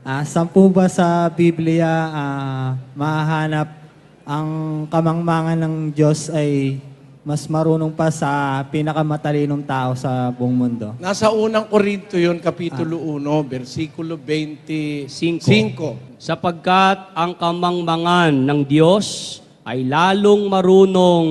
Ah, saan po ba sa Biblia ah, mahahanap ang kamangmangan ng Diyos ay mas marunong pa sa pinakamatalinong tao sa buong mundo? Nasa unang Korinto yun, Kapitulo 1, versikulo 25. Sapagkat ang kamangmangan ng Diyos ay lalong marunong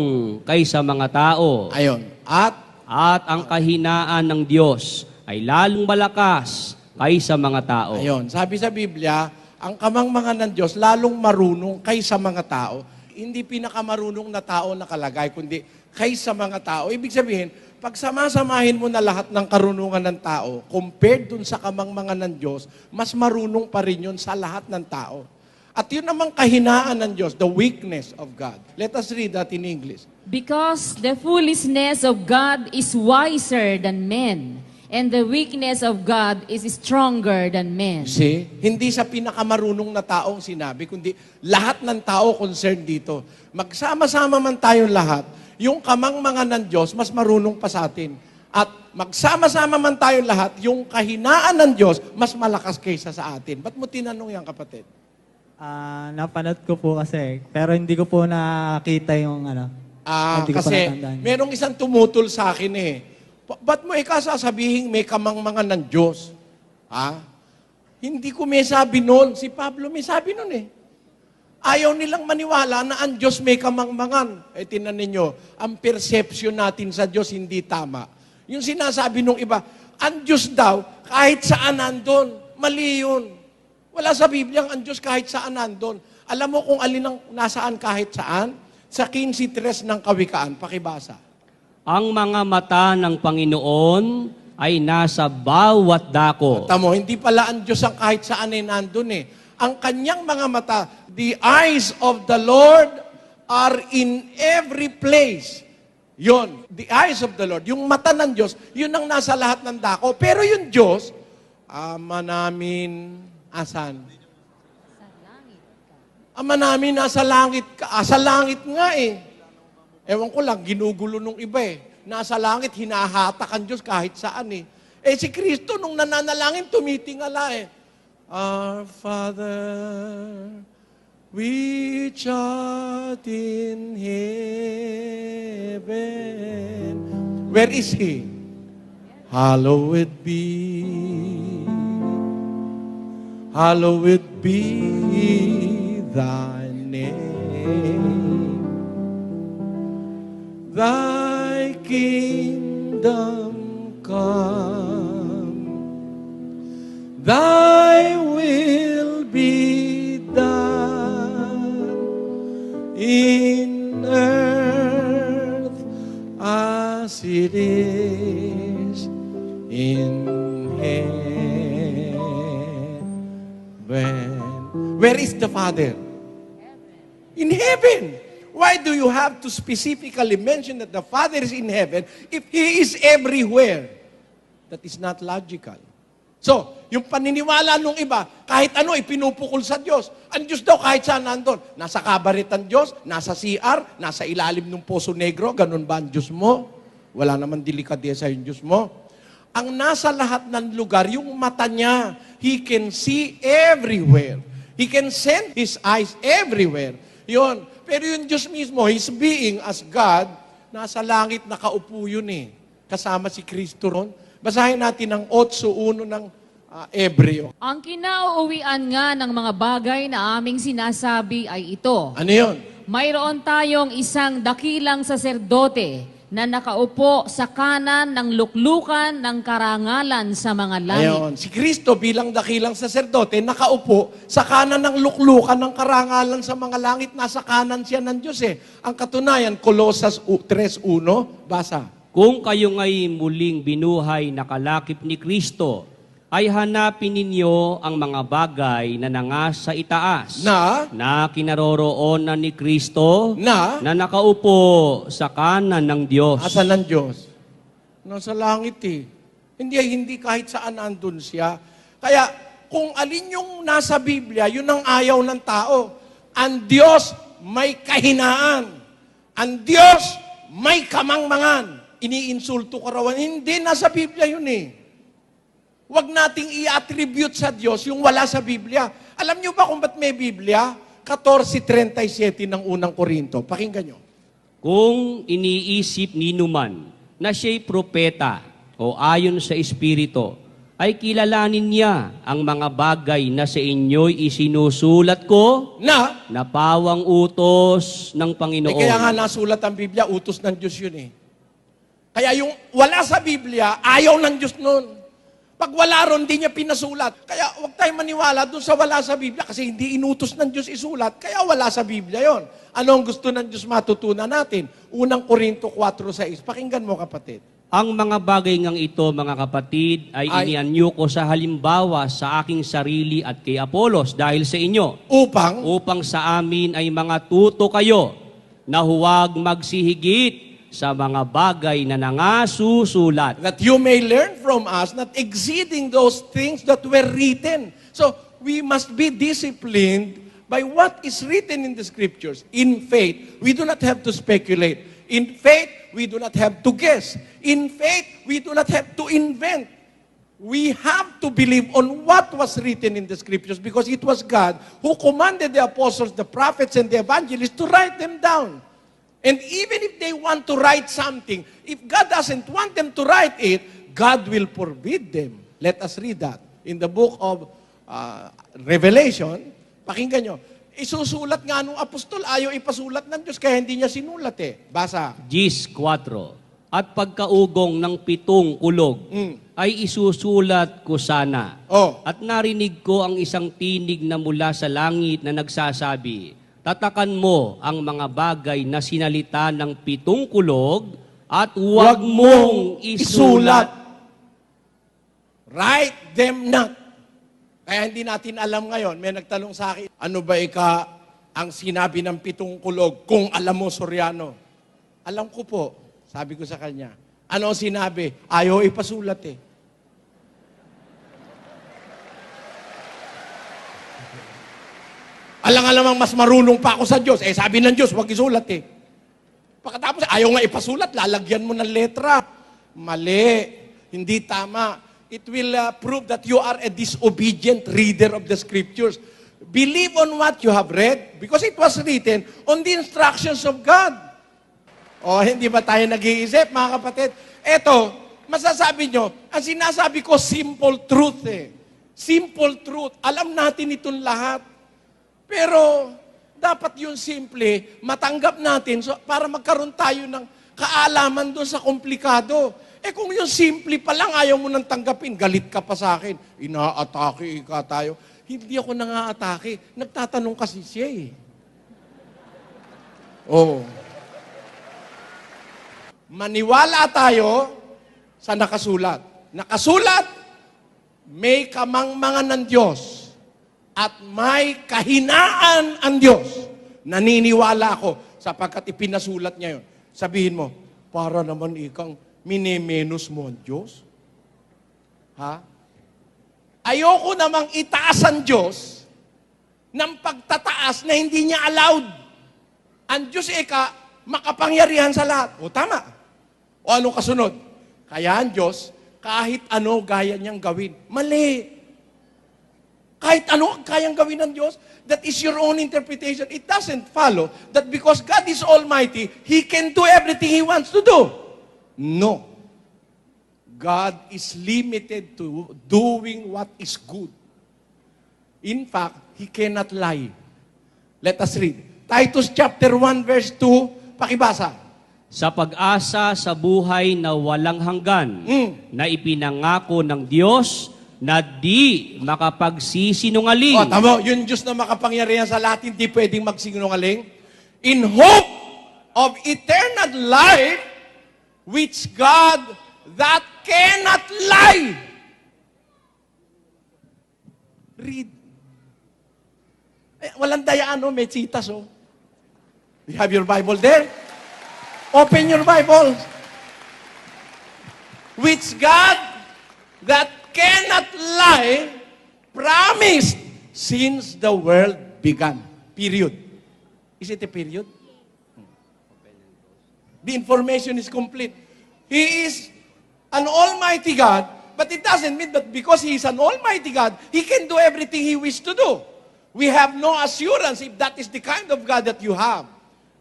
kaysa mga tao Ayon. At at ang kahinaan ng Diyos ay lalong malakas kaysa mga tao. Ayon, sabi sa Biblia, ang kamangmangan ng Diyos lalong marunong kaysa mga tao. Hindi pinakamarunong na tao nakalagay, kundi kaysa mga tao. Ibig sabihin, pag samasamahin mo na lahat ng karunungan ng tao, compared dun sa kamangmangan ng Diyos, mas marunong pa rin yun sa lahat ng tao. At yun namang kahinaan ng Diyos, the weakness of God. Let us read that in English. Because the foolishness of God is wiser than men, and the weakness of God is stronger than men. See? Hindi sa pinakamarunong na taong sinabi, kundi lahat ng tao concerned dito. Magsama-sama man tayong lahat, yung kamangmangan ng Diyos, mas marunong pa sa atin. At magsama-sama man tayong lahat, yung kahinaan ng Diyos, mas malakas kaysa sa atin. Ba't mo tinanong yan, kapatid? Ah, napanood ko po kasi, pero hindi ko po nakita yung ano. Ah, Hindi ko pa kasi natandaan. merong isang tumutol sa akin eh. Ba- ba't mo ikaw sasabihin may kamangmangan ng Diyos? Ha? Hindi ko may sabi noon. Si Pablo may sabi noon eh. Ayaw nilang maniwala na ang Diyos may kamangmangan. Eh, tinan ninyo, ang perception natin sa Diyos hindi tama. Yung sinasabi nung iba, ang Diyos daw, kahit saan nandun, mali yun. Wala sa Biblia ang Diyos kahit saan nandun. Alam mo kung alin ang nasaan kahit saan? Sa 15.3 ng Kawikaan, pakibasa. Ang mga mata ng Panginoon ay nasa bawat dako. Tamo, hindi pala ang Diyos ang kahit saan ay nandun eh. Ang kanyang mga mata, the eyes of the Lord are in every place. Yon, the eyes of the Lord. Yung mata ng Diyos, yun ang nasa lahat ng dako. Pero yung Diyos, Ama namin, asan? Ama namin, nasa langit ka. Ah, sa langit nga eh. Ewan ko lang, ginugulo nung iba eh. Nasa langit, hinahatak ang Diyos kahit saan eh. Eh si Kristo, nung nananalangin, tumitingala eh. Our Father, which art in heaven. Where is He? Hallowed be. Hallowed be thy name. Thy kingdom come. Thy will be done in earth as it is in heaven. Where is the Father? In heaven. Why do you have to specifically mention that the Father is in heaven if He is everywhere? That is not logical. So, yung paniniwala nung iba, kahit ano, ipinupukol sa Diyos. Ang Diyos daw kahit saan nandun. Nasa kabaret ang Diyos, nasa CR, nasa ilalim ng Poso Negro, ganun ba ang Diyos mo? Wala naman delikadesa yung Diyos mo. Ang nasa lahat ng lugar, yung mata niya, He can see everywhere. He can send His eyes everywhere. Yon. Pero yung Diyos mismo, His being as God, nasa langit nakaupo yun eh. Kasama si Kristo ron. Basahin natin ang 8.1 ng ah, Ebreo. Ang kinauuwian nga ng mga bagay na aming sinasabi ay ito. Ano yun? Mayroon tayong isang dakilang saserdote na nakaupo sa kanan ng luklukan ng karangalan sa mga langit. Ayon. Si Kristo bilang dakilang saserdote, nakaupo sa kanan ng luklukan ng karangalan sa mga langit. Nasa kanan siya ng Diyos eh. Ang katunayan, Colossus 3.1, basa. Kung kayo ngay muling binuhay na kalakip ni Kristo, ay hanapin ninyo ang mga bagay na nangasa itaas, Na, na kinaroroonan ni Kristo, na, na nakaupo sa kanan ng Diyos. Asan ang Diyos? Nasa langit eh. Hindi, hindi kahit saan andun siya. Kaya, kung alin yung nasa Biblia, yun ang ayaw ng tao. Ang Diyos may kahinaan. Ang Diyos may kamangmangan. Iniinsulto ka rawan. Hindi, nasa Biblia yun eh. Huwag nating i-attribute sa Diyos yung wala sa Biblia. Alam niyo ba kung ba't may Biblia? 14.37 ng unang Korinto. Pakinggan niyo. Kung iniisip ni Numan na siya'y propeta o ayon sa Espiritu, ay kilalanin niya ang mga bagay na sa inyo'y isinusulat ko Na, na pawang utos ng eh, Panginoon. kaya nga nasulat ang Biblia, utos ng Diyos yun eh. Kaya yung wala sa Biblia, ayaw ng Diyos nun. Pag wala ron, di niya pinasulat. Kaya huwag tayong maniwala dun sa wala sa Biblia kasi hindi inutos ng Diyos isulat, kaya wala sa Biblia yon. Ano ang gusto ng Diyos matutunan natin? Unang Korinto 4.6. Pakinggan mo kapatid. Ang mga bagay ngang ito, mga kapatid, ay, Ay- inianyo ko sa halimbawa sa aking sarili at kay Apolos dahil sa inyo, Upang, upang sa amin ay mga tuto kayo na huwag magsihigit sa mga bagay na nangasusulat. that you may learn from us not exceeding those things that were written. So, we must be disciplined by what is written in the scriptures. In faith, we do not have to speculate. In faith, we do not have to guess. In faith, we do not have to invent. We have to believe on what was written in the scriptures because it was God who commanded the apostles, the prophets, and the evangelists to write them down. And even if they want to write something, if God doesn't want them to write it, God will forbid them. Let us read that. In the book of uh, Revelation, pakinggan nyo, isusulat nga nung apostol, ayaw ipasulat ng Diyos, kaya hindi niya sinulat eh. Basa. Gis 4. At pagkaugong ng pitong kulog, Mm. ay isusulat ko sana. Oh. At narinig ko ang isang tinig na mula sa langit na nagsasabi, Tatakan mo ang mga bagay na sinalita ng pitong kulog at huwag mong isulat. Write them not. Kaya hindi natin alam ngayon. May nagtanong sa akin, ano ba ika ang sinabi ng pitong kulog kung alam mo, Soriano? Alam ko po, sabi ko sa kanya. Ano ang sinabi? Ayaw ipasulat eh. Alang alamang mas marunong pa ako sa Diyos. Eh, sabi ng Diyos, huwag isulat eh. Pagkatapos, ayaw nga ipasulat, lalagyan mo ng letra. Mali. Hindi tama. It will uh, prove that you are a disobedient reader of the scriptures. Believe on what you have read because it was written on the instructions of God. O, hindi ba tayo nag-iisip, mga kapatid? Eto, masasabi nyo, ang sinasabi ko, simple truth eh. Simple truth. Alam natin itong lahat. Pero, dapat yung simple, matanggap natin so, para magkaroon tayo ng kaalaman doon sa komplikado. Eh kung yung simple pa lang, ayaw mo nang tanggapin, galit ka pa sa akin, inaatake ka tayo. Hindi ako nangaatake. Nagtatanong kasi siya eh. Oh. Maniwala tayo sa nakasulat. Nakasulat, may kamangmangan ng Diyos at may kahinaan ang Diyos. Naniniwala ako sapagkat ipinasulat niya yun. Sabihin mo, para naman ikang minimenos mo ang Diyos. Ha? Ayoko namang itaas ang Diyos ng pagtataas na hindi niya allowed. Ang Diyos eka, makapangyarihan sa lahat. O tama. O anong kasunod? Kaya ang Diyos, kahit ano gaya niyang gawin. Mali. Kahit ano ang kayang gawin ng Diyos, that is your own interpretation. It doesn't follow that because God is Almighty, He can do everything He wants to do. No. God is limited to doing what is good. In fact, He cannot lie. Let us read. Titus chapter 1 verse 2, pakibasa. Sa pag-asa sa buhay na walang hanggan, Mm. na ipinangako ng Diyos na di makapagsisinungaling. O, tamo, yung Diyos na makapangyarihan sa lahat, hindi pwedeng magsinungaling. In hope of eternal life, which God that cannot lie. Read. Eh, walang dayaan, oh, may citas, oh. You have your Bible there? Open your Bible. Which God that cannot lie promised since the world began. Period. Is it a period? The information is complete. He is an almighty God But it doesn't mean that because He is an Almighty God, He can do everything He wishes to do. We have no assurance if that is the kind of God that you have.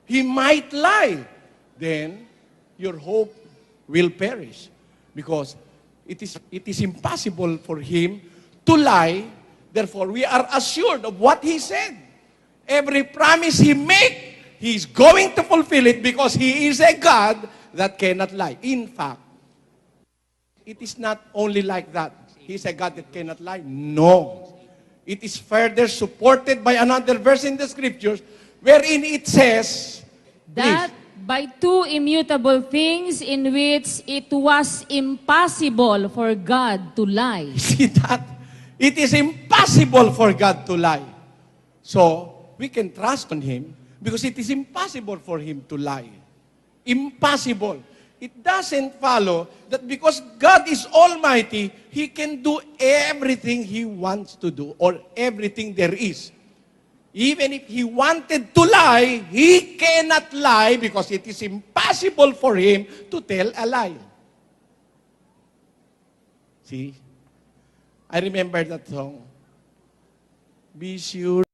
He might lie. Then your hope will perish. Because it is, it is impossible for Him to lie. Therefore, we are assured of what He said. Every promise He make, He's going to fulfill it because He is a God that cannot lie. In fact, it is not only like that. He's a God that cannot lie. No. It is further supported by another verse in the scriptures wherein it says, That by two immutable things in which it was impossible for God to lie. See that? It is impossible for God to lie. So, we can trust on Him because it is impossible for Him to lie. Impossible. It doesn't follow that because God is Almighty, He can do everything He wants to do or everything there is. Even if He wanted to lie, He cannot lie because it is impossible for Him to tell a lie. See? I remember that song. Be sure.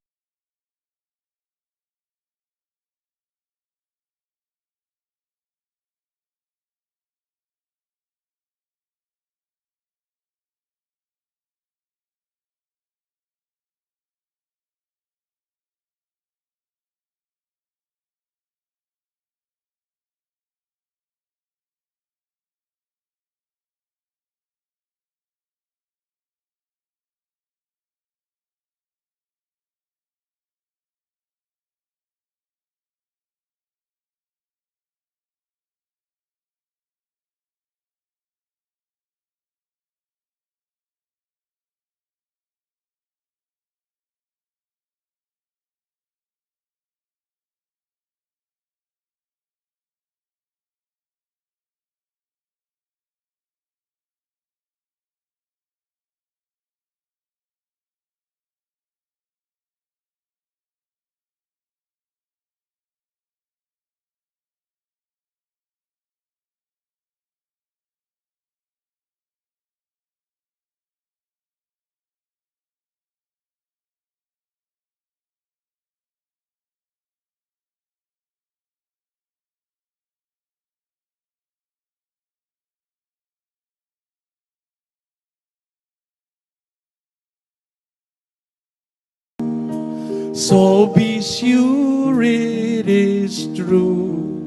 So be sure it is true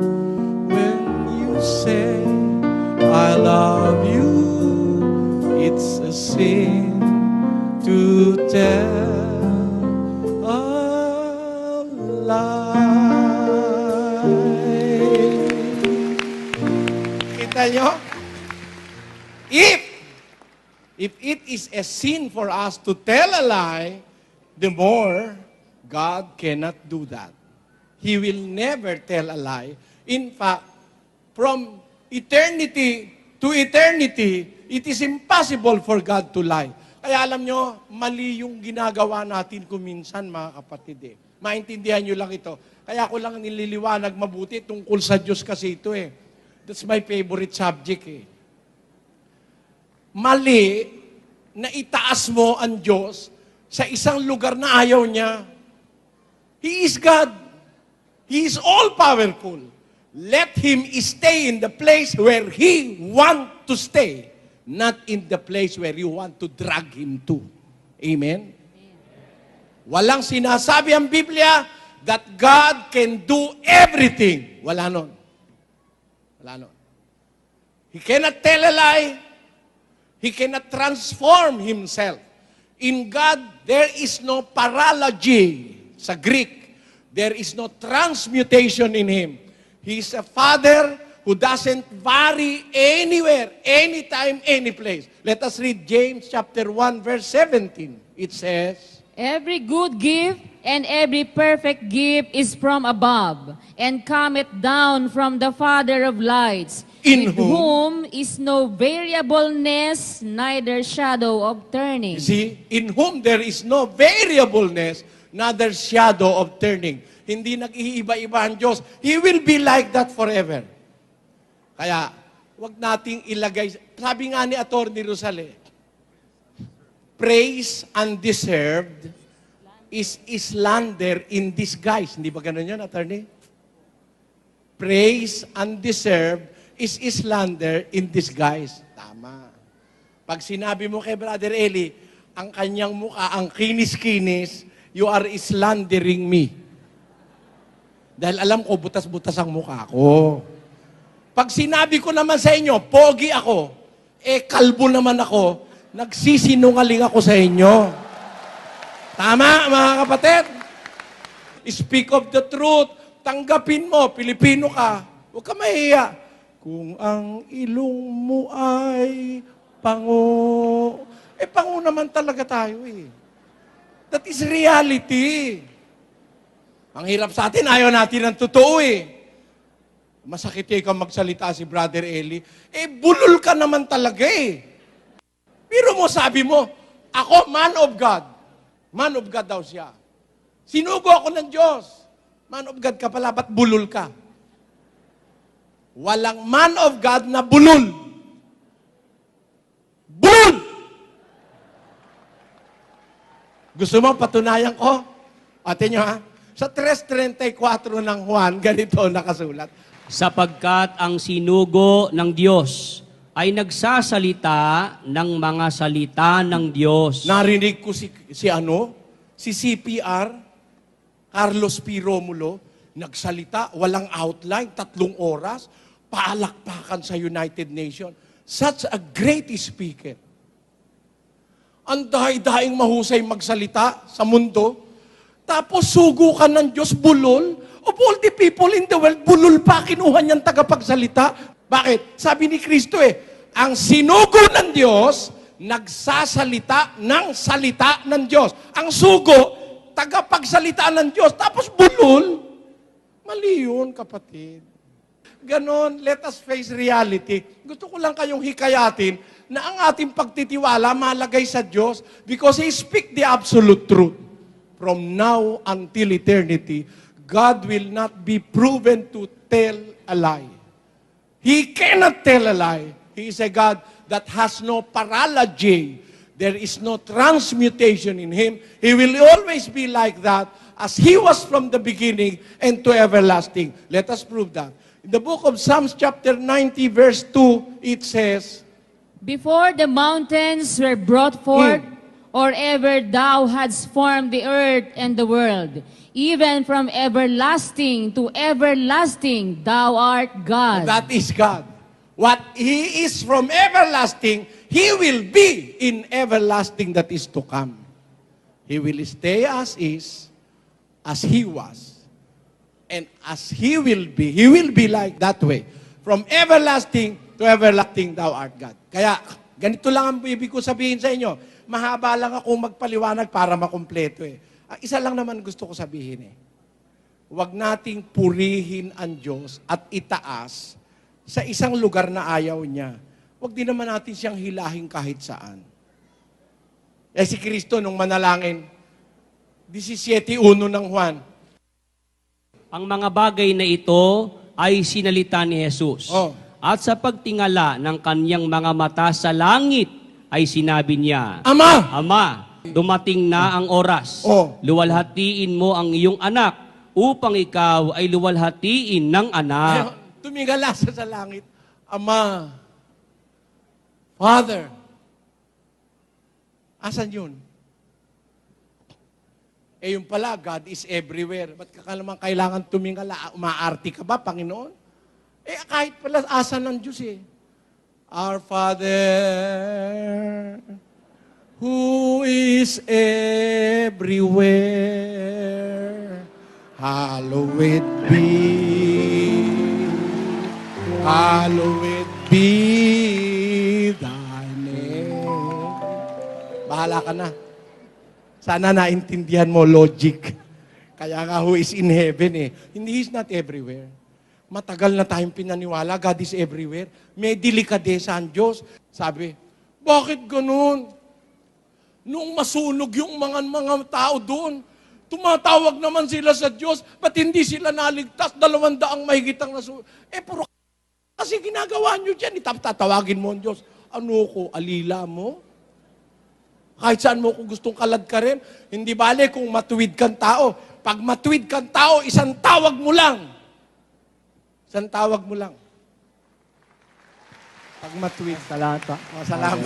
when you say, I love you. It's a sin to tell a lie. Kita? If, if it is a sin for us to tell a lie, the more God cannot do that. He will never tell a lie. In fact, from eternity to eternity, it is impossible for God to lie. Kaya alam nyo, mali yung ginagawa natin kuminsan, mga kapatid. Eh. Maintindihan nyo lang ito. Kaya ako lang nililiwanag mabuti tungkol sa Diyos kasi ito eh. That's my favorite subject eh. Mali na itaas mo ang Diyos sa isang lugar na ayaw niya. He is God. He is all-powerful. Let Him stay in the place where He want to stay, not in the place where you want to drag Him to. Amen? Walang sinasabi ang Biblia that God can do everything. Wala nun. Wala nun. He cannot tell a lie. He cannot transform himself. In God, there is no paralogy sa Greek. There is no transmutation in Him. He is a Father who doesn't vary anywhere, anytime, any place. Let us read James chapter 1, verse 17. It says, Every good gift and every perfect gift is from above, and cometh down from the Father of lights, In with whom is no variableness, neither shadow of turning. You see, in whom there is no variableness, neither shadow of turning. Hindi nag-iiba-iba ang Diyos. He will be like that forever. Kaya, wag nating ilagay, sabi nga ni Atty. Rosale, praise undeserved is slander in disguise. Hindi ba ganun yun, attorney? Praise undeserved is slander in disguise. Tama. Pag sinabi mo kay Brother Eli, ang kanyang mukha, ang kinis-kinis, you are slandering me. Dahil alam ko, butas-butas ang mukha ko. Pag sinabi ko naman sa inyo, pogi ako, eh kalbo naman ako, nagsisinungaling ako sa inyo. Tama, mga kapatid? Speak of the truth. Tanggapin mo, Pilipino ka. Huwag ka mahiya. Kung ang ilong mo ay pango. Eh, pango naman talaga tayo eh. That is reality. Ang hirap sa atin, ayaw natin ng totoo eh. Masakit eh kang magsalita si Brother Eli. Eh, bulol ka naman talaga eh. Pero mo sabi mo, ako man of God. Man of God daw siya. Sinugo ako ng Diyos. Man of God ka pala, ba't bulol ka? Walang man of God na bulol. Bulol! Gusto mo patunayan ko? Ate nyo ha? Sa 3.34 ng Juan, ganito nakasulat. Sapagkat ang sinugo ng Diyos ay nagsasalita ng mga salita ng Diyos. Narinig ko si, si ano, si CPR, Carlos P. Romulo, nagsalita, walang outline, tatlong oras, paalakpakan sa United Nations. Such a great speaker. Ang dahi-daing mahusay magsalita sa mundo, tapos sugo ka ng Diyos, bulol. Of all the people in the world, bulol pa kinuha niyang tagapagsalita. Bakit? Sabi ni Kristo eh, ang sinugo ng Diyos, nagsasalita ng salita ng Diyos. Ang sugo, tagapagsalita ng Diyos. Tapos bulol, mali yun, kapatid. Ganon, let us face reality. Gusto ko lang kayong hikayatin na ang ating pagtitiwala malagay sa Diyos because He speak the absolute truth. From now until eternity, God will not be proven to tell a lie. He cannot tell a lie. He is a God that has no paralogy. There is no transmutation in Him. He will always be like that as He was from the beginning and to everlasting. Let us prove that. In the book of Psalms chapter 90 verse 2, it says, Before the mountains were brought forth, hmm. or ever thou hadst formed the earth and the world, even from everlasting to everlasting, thou art God. That is God. What He is from everlasting, He will be in everlasting that is to come. He will stay as is, as He was. And as He will be, He will be like that way. From everlasting to everlasting, thou art God. Kaya, ganito lang ang ibig ko sabihin sa inyo. Mahaba lang ako magpaliwanag para makumpleto eh. Ang isa lang naman gusto ko sabihin eh. Huwag nating purihin ang Diyos at itaas sa isang lugar na ayaw niya. Huwag din naman natin siyang hilahin kahit saan. Eh si Kristo nung manalangin, 17.1 ng Juan, Ang mga bagay na ito ay sinalita ni Jesus. Oh. At sa pagtingala ng kanyang mga mata sa langit, ay sinabi niya, Ama! Ama, dumating na ang oras. Oh. Luwalhatiin mo ang iyong anak upang ikaw ay luwalhatiin ng anak. Ayaw, tumingala siya sa langit, Ama, Father, asan yun? Eh yung pala, God is everywhere. Ba't ka naman kailangan tumingala? Umaarti ka ba, Panginoon? Eh kahit pala, asan ng Diyos eh. Our Father, who is everywhere, hallowed be, hallowed be thy name. Bahala ka na. Sana naintindihan mo logic. Kaya nga who is in heaven eh. Hindi He's not everywhere. Matagal na tayong pinaniwala, God is everywhere. May delikadesa ang Diyos. Sabi, bakit ganun? Nung masunog yung mga mga tao doon, tumatawag naman sila sa Diyos, ba't hindi sila naligtas? Dalawang daang mahigit ang nasunog. Eh, puro kasi ginagawa nyo dyan. Itap tatawagin mo ang Diyos. Ano ko, alila mo? Kahit saan mo kung gustong kalad ka rin, hindi bale kung matuwid kang tao. Pag matuwid kang tao, isang tawag mo lang. Isang tawag mo lang. Pag matuwid. Salamat pa. O, salamat.